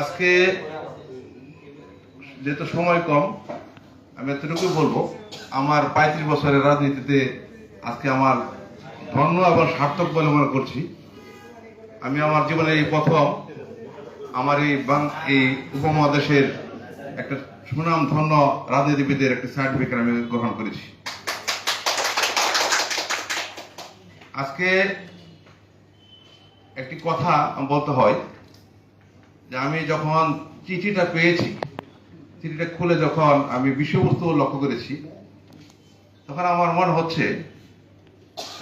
আজকে যেহেতু সময় কম, আমি এতটুকু বলব, আমার পঁয়ত্রিশ বছরের রাজনীতিতে আজকে আমার ধন্য এবং সার্থক বলে মনে করছি। আমি আমার জীবনে এই প্রথম, আমার এই এই উপমহাদেশের একটা সুনাম ধন্য রাজনীতিবিদের একটা সার্টিফিকেট আমি গ্রহণ করেছি। আজকে একটি কথা বলতে হয় যে আমি যখন চিঠিটা পেয়েছি, চিঠিটা খুলে যখন আমি বিষয়বস্তু লক্ষ্য করেছি, তখন আমার মনে হচ্ছে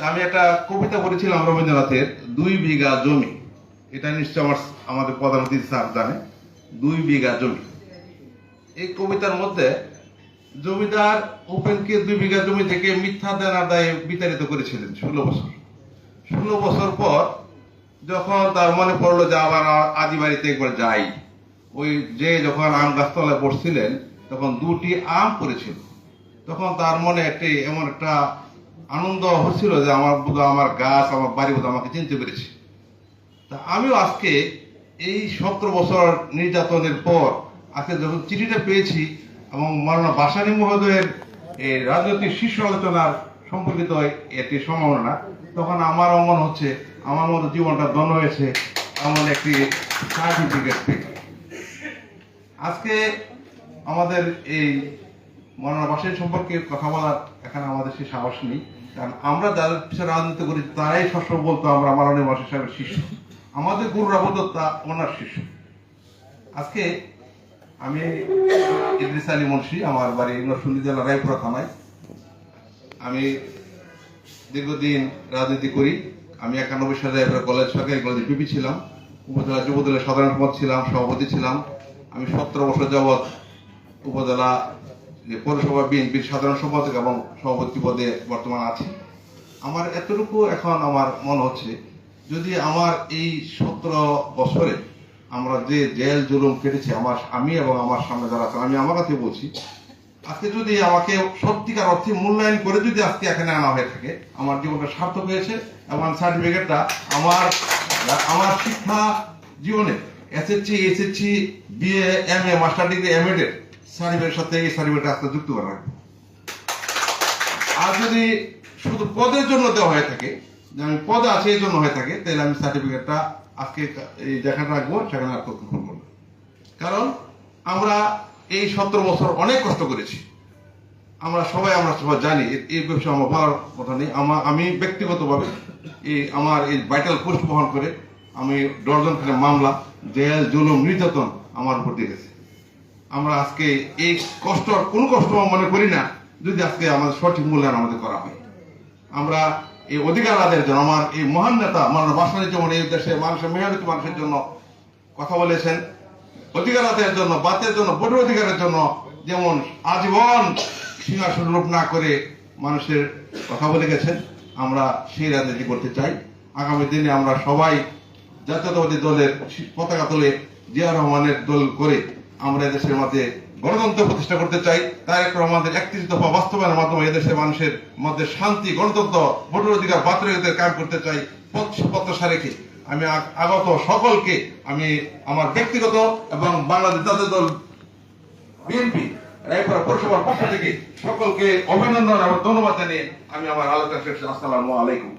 আমি একটা কবিতা পড়েছিলাম রবীন্দ্রনাথের, দুই বিঘা জমি। এটা নিশ্চয় আমার আমাদের প্রধান প্রধানমন্ত্রী স্যার জানে, দুই বিঘা জমি। এই কবিতার মধ্যে জমিদার ওপেনকে দুই বিঘা জমি থেকে মিথ্যা দেনার দায়ে বিতাড়িত করেছিলেন ষোলো বছর। ষোলো বছর পর যখন তার মনে পড়ল যে আবার আদি বাড়িতে একবার যাই, ওই যে যখন আম গাছতলায় বসছিলেন, তখন দুটি আম পড়েছিল। তখন তার মনে একটি এমন একটা আনন্দ হচ্ছিল যে আমার বোধ আমার গাছ, আমার বাড়ি বোধ আমাকে চিনতে পেরেছে। তা আমিও আজকে এই সতেরো বছর নির্যাতনের পর আজকে যখন চিঠিটা পেয়েছি এবং মারানা বাসানি মহোদয়ের এই রাজনৈতিক শীর্ষ আলোচনার সম্পর্কিত একটি সম্ভাবনা, তখন আমার মনে হচ্ছে, আমার মতো জীবনটা ধন্য হয়েছে এমন একটি সার্টিফিকেট পেয়ে আজকে আমাদের এই মরানা সম্পর্কে কথা বলার এখানে আমাদের সে সাহস নেই, কারণ আমরা যাদের পিছনে রাজনীতি করি, তারাই সবসময় বলতো আমরা মাননীয় বাসা সাহেবের শিষ্য। আমাদের গুরুরা বলতো তা ওনার শিষ্য। আজকে আমি ইদ্রিস আলী মুন্সি, আমার বাড়ি নরসিংদী জেলা রায়পুরা থানায় আমি দীর্ঘদিন রাজনীতি করি। আমি একানব্বই সালে কলেজ সরকারি কলেজে পিপি ছিলাম। উপজেলা, যুবদলের সাধারণ সম্পাদক ছিলাম, সভাপতি ছিলাম। আমি সতেরো বছর যাবৎ উপজেলা পৌরসভা, বিএনপির সাধারণ সম্পাদক এবং সভাপতি পদে বর্তমান আছি। আমার এতটুকু এখন আমার মনে হচ্ছে, যদি আমার এই সতেরো বছরে আমরা যে জেল, জুলুম কেটেছি, আমার আমি এবং আমার সামনে যারা আমি আমার কাছে বলছি আজকে যদি আমাকে সত্যিকার অর্থে মূল্যায়ন করে যদি আজকে এখানে আনা হয়ে থাকে, আমার জীবনটা সার্থক হয়েছে এবং সার্টিফিকেটটা আমার আমার শিক্ষা জীবনে SSC SSC BA M A master degree M Ed এর সার্টিফিকেটের সাথে এই সার্টিফিকেট আজকে যুক্ত করা রাখব আর যদি শুধু পদের জন্য দেওয়া হয়ে থাকে, যে আমি পদে আছে এই জন্য হয়ে থাকে, তাহলে আমি সার্টিফিকেটটা আজকে এই যেখানে রাখব, সেখানে আর করব কারণ আমরা এই সতেরো বছর অনেক কষ্ট করেছি। আমরা সবাই আমরা সবাই জানি এই বিষয়ে আমার বলার কথা নেই। আমার আমি ব্যক্তিগতভাবে এই আমার এই ভাইটাল পোস্ট বহন করে আমি ডর্জন খানে মামলা, জেল, জুলুম, নির্যাতন আমার উপর দিয়ে গেছে। আমরা আজকে এই কষ্ট, কোনো কষ্ট মনে করি না, যদি আজকে আমাদের সঠিক মূল্যায়ন আমাদের করা হয়। আমরা এই অধিকার আদায়ের জন্য, আমার এই মহান নেতা মাননীয় বাসনী এই দেশে মানুষের মেহনতি মানুষের জন্য কথা বলেছেন। অধিকার আদায়ের জন্য, বাতের জন্য ভোট অধিকারের জন্য যেমন আজীবন সিংহাসন রূপ না করে মানুষের কথা বলে গেছেন, আমরা সেই রাজনীতি করতে চাই। আগামী দিনে আমরা সবাই জাতীয়তাবাদী দলের পতাকা তোলে জিয়া রহমানের দল করে আমরা এদেশের মধ্যে গণতন্ত্র প্রতিষ্ঠা করতে চাই। তারেক রহমানের একত্রিশ দফা বাস্তবায়নের মাধ্যমে এদেশের মানুষের মধ্যে শান্তি, গণতন্ত্র, ভোটের অধিকার পাত্রের কাজ করতে চাই। প্রত্যাশা রেখে আমি আগত সকলকে আমি আমার ব্যক্তিগত এবং বাংলাদেশ জাতীয় দল বিএনপি রায়পুরা পৌরসভার পক্ষ থেকে সকলকে অভিনন্দন এবং ধন্যবাদ জানিয়ে আমি আমার আলোচনা শেষ আসসালাম আলাইকুম